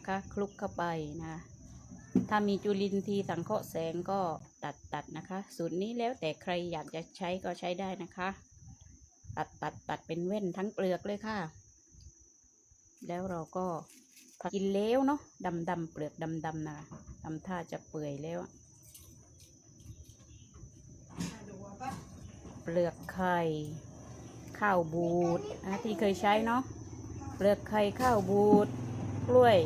นะคะคลุกเข้าไปนะถ้ามีจุลินทรีย์สังเคราะห์แสงก็ตัดตัดนะคะ สูตรนี้แล้วแต่ใครอยากจะใช้ก็ใช้ได้นะคะ ตัดตัดตัดเป็นเว้นทั้งเปลือกเลยค่ะ แล้วเราก็กินเล้วเนาะดำดำๆเปลือกดำดำๆนะทำท่าจะเปื่อยแล้วเปลือกไข่ข้าวบูดนะที่เคยใช้เนาะเปลือกไข่ข้าวบูดกล้วย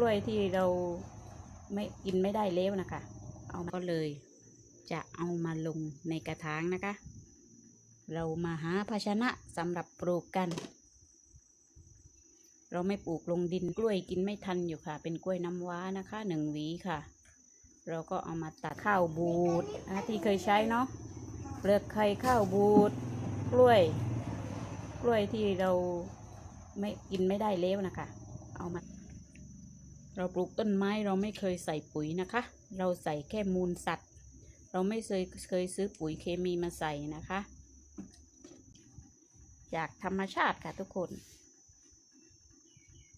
กล้วยที่เราไม่กินไม่ได้แล้วนะคะ เอามาก็เลยจะเอามาลงในกระถางนะคะ เรามาหาภาชนะสำหรับปลูกกัน เราไม่ปลูกลงดินกล้วยกินไม่ทันอยู่ค่ะ เป็นกล้วยน้ำว้านะคะหนึ่งหวีค่ะ เราก็เอามาตัดข้าวบูดนะที่เคยใช้เนาะเปลือกไข่ข้าวบูดกล้วย กล้วยที่เราไม่กินไม่ได้แล้วนะคะ เอามา เราปลูกต้นไม้เราไม่เคยใส่ปุ๋ยนะคะ เราใส่แค่มูลสัตว์ เราไม่เคยเคยซื้อปุ๋ยเคมีมาใส่นะคะ จากธรรมชาติค่ะทุกคน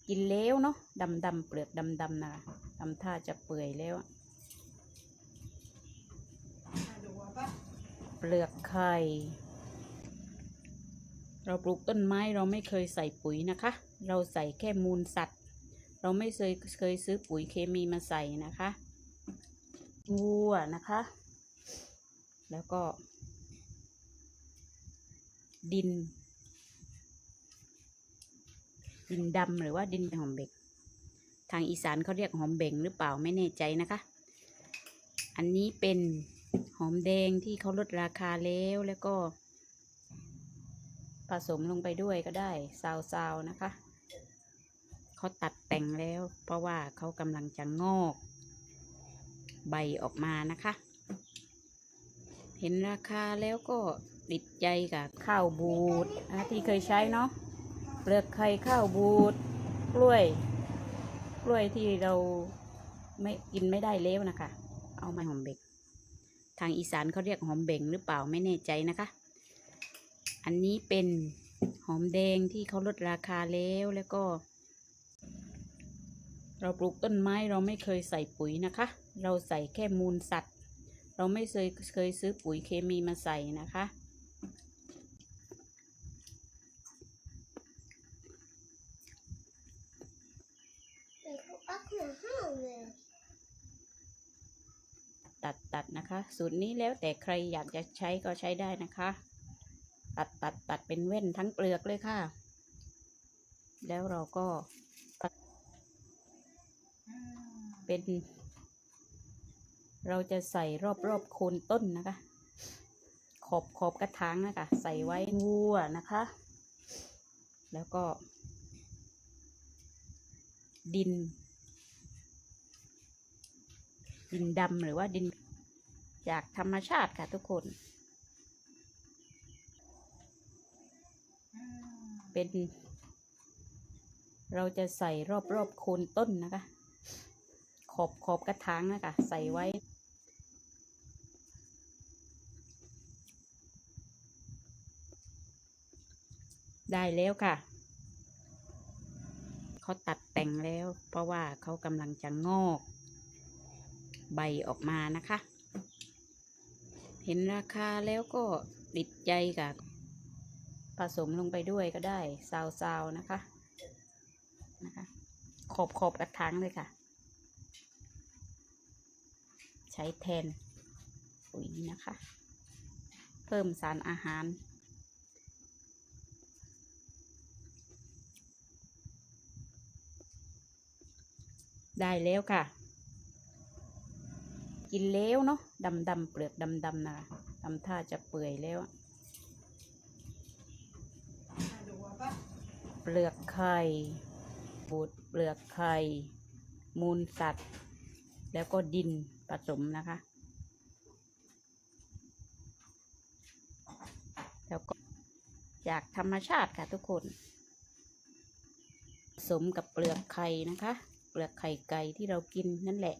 กินแล้วเนาะดำดำเปลือกดำดำนะคะทำท่าจะเปื่อยแล้วเปลือกไข่เราปลูกต้นไม้เราไม่เคยใส่ปุ๋ยนะคะ เราใส่แค่มูลสัตว์ เราไม่เคยเคยซื้อปุ๋ยเคมีมาใส่นะคะวัวนะคะ แล้วก็ ดิน ดินดำหรือว่าดินหอมเบงทางอีสานเขาเรียกหอมเบงหรือเปล่าไม่แน่ใจนะคะ อันนี้เป็นหอมแดงที่เขาลดราคาแล้วแล้วก็ ผสมลงไปด้วยก็ได้ซาวๆนะคะ เขาตัดแต่งแล้ว เพราะว่าเขากำลังจะงอก ใบออกมานะคะ เห็นราคาแล้วก็ติดใจกับข้าวบูดนะที่เคยใช้เนาะเปลือกไข่ข้าวบูดกล้วย กล้วยที่เราไม่กินไม่ได้แล้วนะคะ เอามาหอมเบกทางอีสานเขาเรียกหอมเบ่งหรือเปล่าไม่แน่ใจนะคะ อันนี้เป็นหอมแดงที่เขาลดราคาแล้วแล้วก็ เราปลูกต้นไม้เราไม่เคยใส่ปุ๋ยนะคะ เราใส่แค่มูลสัตว์ เราไม่เคยเคยซื้อปุ๋ยเคมีมาใส่นะคะ ตัดตัดนะคะ สูตรนี้แล้วแต่ใครอยากจะใช้ก็ใช้ได้นะคะ ตัดตัดตัดเป็นเว้นทั้งเปลือกเลยค่ะ แล้วเราก็ตัด เป็น เราจะใส่รอบรอบโคนต้นนะคะ ขอบขอบกระถางนะคะ ใส่ไว้วัวนะคะ แล้วก็ ดิน ดินดำหรือว่าดินจากธรรมชาติค่ะทุกคน เป็น เราจะใส่รอบรอบโคนต้นนะคะ ขอบขอบกระถางนะคะ ใส่ไว้ ได้แล้วค่ะ เขาตัดแต่งแล้ว เพราะว่าเขากำลังจะงอก ใบออกมานะคะ เห็นราคาแล้วก็ติดใจกับผสมลงไปด้วยก็ได้ซาวๆนะคะนะคะขอบขอบกระถางเลยค่ะ ใช้แทนปุ๋ยนะคะ เพิ่มสารอาหาร ได้แล้วค่ะ กินแล้วเนาะดำดำๆเปลือกดำดำๆนะคะทำท่าจะเปื่อยแล้ว เปลือกไข่บูดเปลือกไข่มูลสัตว์ แล้วก็ดิน ผสมนะคะ แล้วก็จากธรรมชาติค่ะทุกคน ผสมกับเปลือกไข่นะคะ เปลือกไข่ไก่ที่เรากินนั่นแหละ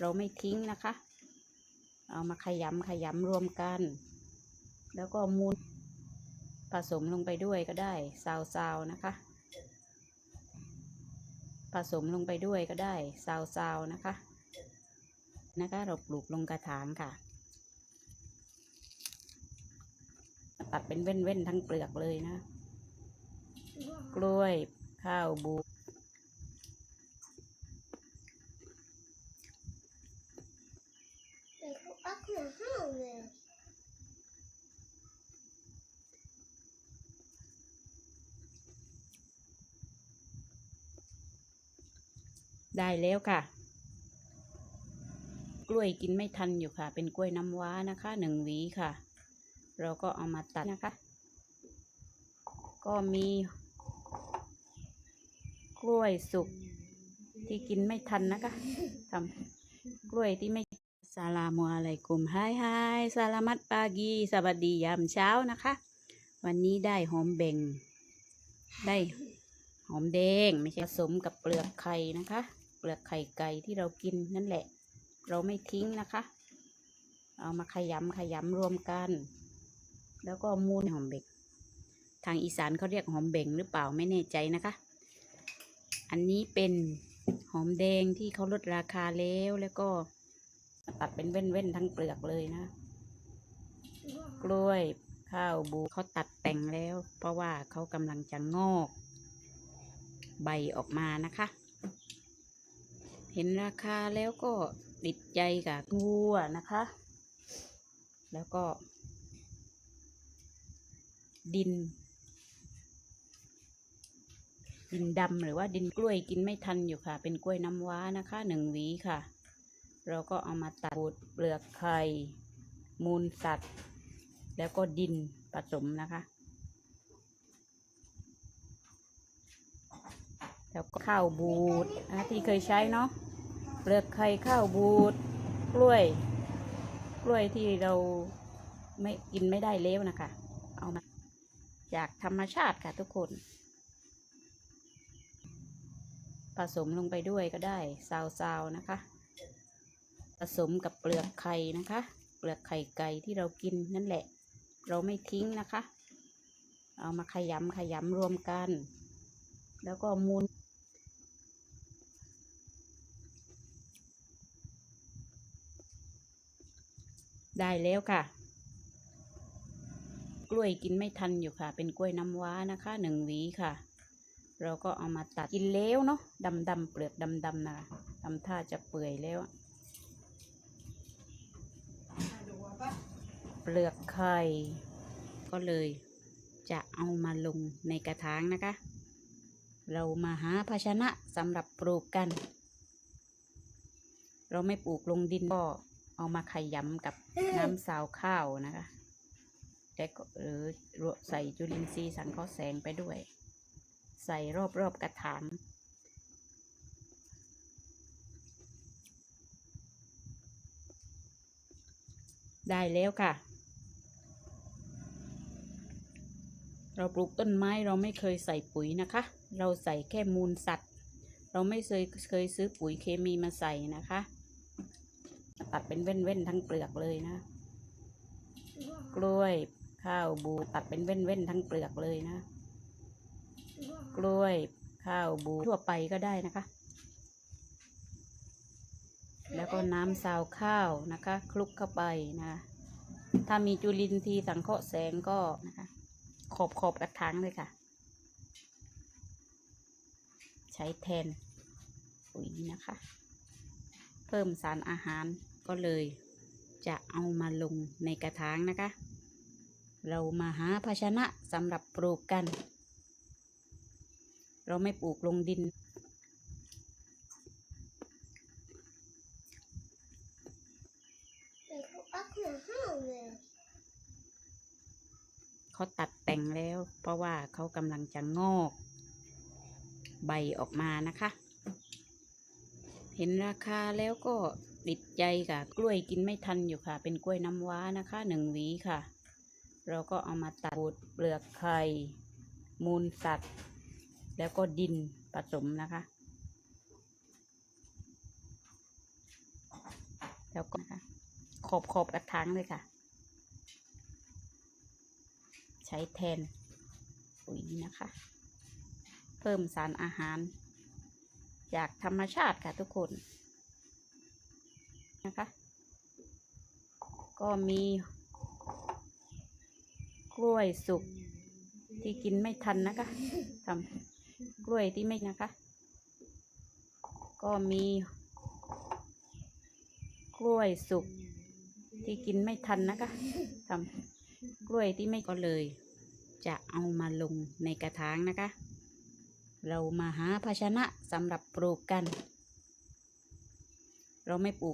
เราไม่ทิ้งนะคะ เอามาขยำขยำรวมกัน แล้วก็มูลผสมลงไปด้วยก็ได้ซาวๆนะคะ ผสมลงไปด้วยก็ได้ซาวๆนะคะ นะคะ เราปลูกลงกระถางค่ะตัดเป็นเว้นๆทั้งเปลือกเลยนะ กล้วยข้าวบูเด็กเขาอักหนูห้าวเลยได้แล้วค่ะ กล้วยกินไม่ทันอยู่ค่ะ เป็นกล้วยน้ำว้านะคะหนึ่งหวีค่ะ เราก็เอามาตัดนะคะ ก็มี กล้วยสุกที่กินไม่ทันนะคะทำกล้วยที่ไม่สลามุอะลัยกุมไฮไฮสลามัดปากีสวัสดียามเช้านะคะ วันนี้ได้หอมเบ่งได้หอมแดงไม่ใช่ผสมกับเปลือกไข่นะคะ เปลือกไข่ไก่ที่เรากินนั่นแหละ เราไม่ทิ้งนะคะ เอามาขยำขยำรวมกัน แล้วก็มูนหอมเบ่งทางอีสานเขาเรียกหอมเบ่งหรือเปล่าไม่แน่ใจนะคะ อันนี้เป็นหอมแดงที่เขาลดราคาแล้วแล้วก็ตัดเป็นเว้นๆทั้งเปลือกเลยนะ กล้วยข้าวบูเขาตัดแต่งแล้ว เพราะว่าเขากำลังจะงอก ใบออกมานะคะ เห็นราคาแล้วก็ ติดใจกับทั่วนะคะ แล้วก็ ดิน ดินดำหรือว่าดินกล้วยกินไม่ทันอยู่ค่ะ เป็นกล้วยน้ำว้านะคะหนึ่งหวีค่ะ เราก็เอามาตัดขูดเปลือกไข่มูลสัตว์ แล้วก็ดินผสมนะคะ แล้วก็ข้าวบูดนะที่เคยใช้เนาะ เปลือกไข่ข้าวบูดกล้วย กล้วยที่เราไม่กินไม่ได้แล้วนะคะ เอามาจากธรรมชาติค่ะทุกคน ผสมลงไปด้วยก็ได้ซาวๆนะคะ ผสมกับเปลือกไข่นะคะ เปลือกไข่ไก่ที่เรากินนั่นแหละ เราไม่ทิ้งนะคะ เอามาขยำขยำรวมกัน แล้วก็มูน ได้แล้วค่ะ กล้วยกินไม่ทันอยู่ค่ะ เป็นกล้วยน้ำว้านะคะหนึ่งหวีค่ะ เราก็เอามาตัดกินแล้วเนาะดำดำเปลือกดำดำนะคะทำท่าจะเปื่อยแล้ว เปลือกไข่ก็เลยจะเอามาลงในกระถางนะคะ เรามาหาภาชนะสำหรับปลูกกัน เราไม่ปลูกลงดินก็ เอามาขยำกับน้ำสาวข้าวนะคะแต่ก็หรือใส่จุลินทรีย์สังเคราะห์แสงไปด้วย ใส่รอบๆกระถางได้แล้วค่ะ เราปลูกต้นไม้เราไม่เคยใส่ปุ๋ยนะคะ เราใส่แค่มูลสัตว์ เราไม่เคยเคยซื้อปุ๋ยเคมีมาใส่นะคะ ตัดเป็นเว้นๆทั้งเปลือกเลยนะ กล้วยข้าวบูตัดเป็นเว้นๆทั้งเปลือกเลยนะ กล้วยข้าวบูทั่วไปก็ได้นะคะ แล้วก็น้ำซาวข้าวนะคะ คลุกเข้าไปนะคะถ้ามีจุลินทรีย์สังเคราะห์แสงก็นะคะ ขอบขอบกระถางเลยค่ะ ใช้แทนปุ๋ยนะคะ เพิ่มสารอาหาร ก็เลยจะเอามาลงในกระถางนะคะ เรามาหาภาชนะสำหรับปลูกกัน เราไม่ปลูกลงดินเด็กเขาอักหนูห้าวเลยเขาตัดแต่งแล้ว เพราะว่าเขากำลังจะงอก ใบออกมานะคะ เห็นราคาแล้วก็ ติดใจค่ะ กล้วยกินไม่ทันอยู่ค่ะ เป็นกล้วยน้ำว้านะคะหนึ่งหวีค่ะ เราก็เอามาตัดขูดเปลือกไข่มูลสัตว์ แล้วก็ดินผสมนะคะ แล้วก็คะขอบขอบกระถางเลยค่ะ ใช้แทนปุ๋ยนะคะ เพิ่มสารอาหาร จากธรรมชาติค่ะทุกคน นะคะ ก็มี กล้วยสุกที่กินไม่ทันนะคะทำกล้วยที่ไม่นะคะ ก็มี กล้วยสุกที่กินไม่ทันนะคะทำกล้วยที่ไม่ก็เลย จะเอามาลงในกระถางนะคะ เรามาหาภาชนะสำหรับปลูกกัน เราไม่ปลูก